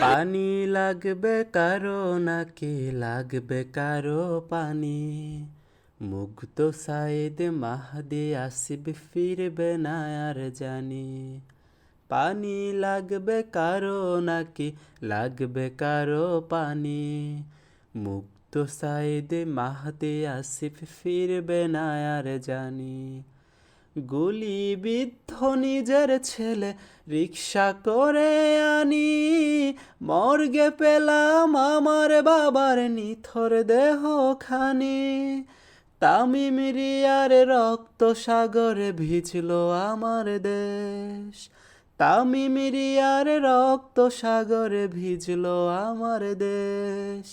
পানি লাগবে কারও নাকি লাগবে কারও পানি? মুগ্ধ সাইদ মাহদি আসিবে ফিরবে না আর জানি। পানি লাগবে কারও নাকি লাগবে কারও পানি? মুগ্ধ সাইদ মাহদি আসিফ ফিরবে না আর জানি। গুলি বিদ্ধ নিজের ছেলে রিক্সা করে আনি। মর্গে পেলাম আমার বাবার নিথর দেহ খানি তামিম রিয়ার রক্ত সাগরে ভিজলো আমার দেশ। তামিম রিয়ার রক্ত সাগরে ভিজলো আমার দেশ।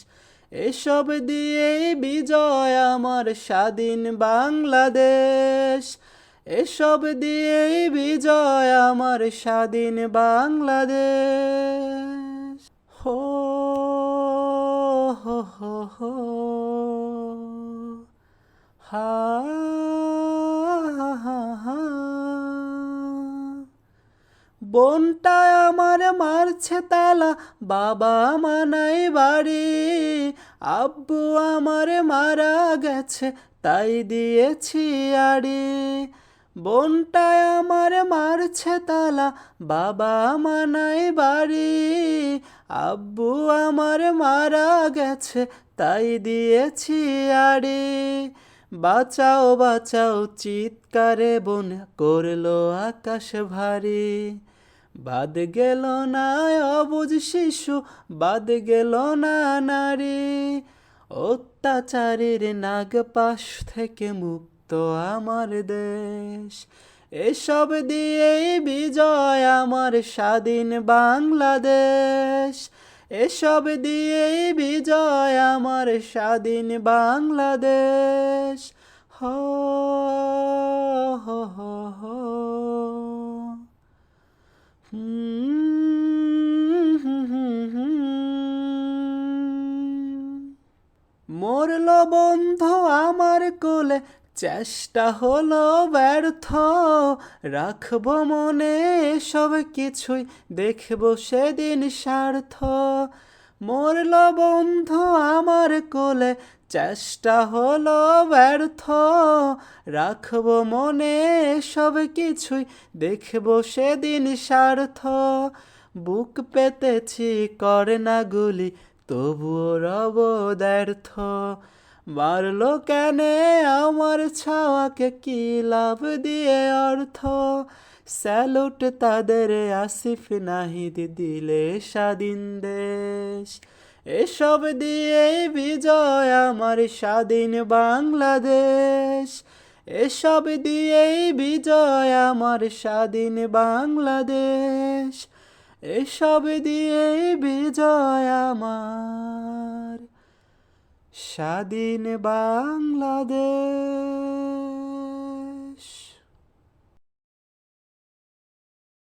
এসব দিয়েই বিজয় আমার স্বাধীন বাংলাদেশ। এসব দিয়েই বিজয় আমার স্বাধীন বাংলাদেশ। হো, হা হা হা। বোনটা আমার মারছে তালা, বাবা মানাই বাড়ি। আব্বু আমার মারা গেছে, তাই দিয়েছি আড়ি। বোনটা আমার মারছে তালা, বাবা মানাই বাড়ি। আব্বু আমার মারা গেছে, তাই দিয়েছি আড়ি। বাঁচাও বাঁচাও, চিৎকারে বোন করল আকাশ ভারী। বাদ গেল না অবুজ শিশু, বাদ গেল না নারী। অত্যাচারীর নাগপাশ থেকে মুক্ত আমার দেশ। এসব দিয়েই বিজয় আমার স্বাধীন বাংলাদেশ। এসব দিয়েই বিজয় আমার স্বাধীন বাংলাদেশ। হ হ হ মরল বন্ধু আমার কোলে চেষ্টা হলো ব্যর্থ, রাখব মনে সব কিছুই, দেখব সেদিন স্বার্থ। মরল বন্ধু আমার কোলে, চেষ্টা হলো ব্যর্থ, রাখব মনে সব কিছুই, দেখব সেদিন স্বার্থ। বুক পেতেছি করে না গুলি, তবুও রব ব্যর্থ। মারলো কেনে? আমার ছাওয়াকে কি লাভ দিয়ে অর্থ? স্যালুট তাদের আসিফ নাহিদ দিলে স্বাধীন দেশ। এসব দিয়ে বিজয় আমার স্বাধীন বাংলাদেশ। এসব দিয়েই বিজয় আমার স্বাধীন বাংলাদেশ। এসব দিয়েই বিজয় আমার স্বাধীন বাংলাদেশ।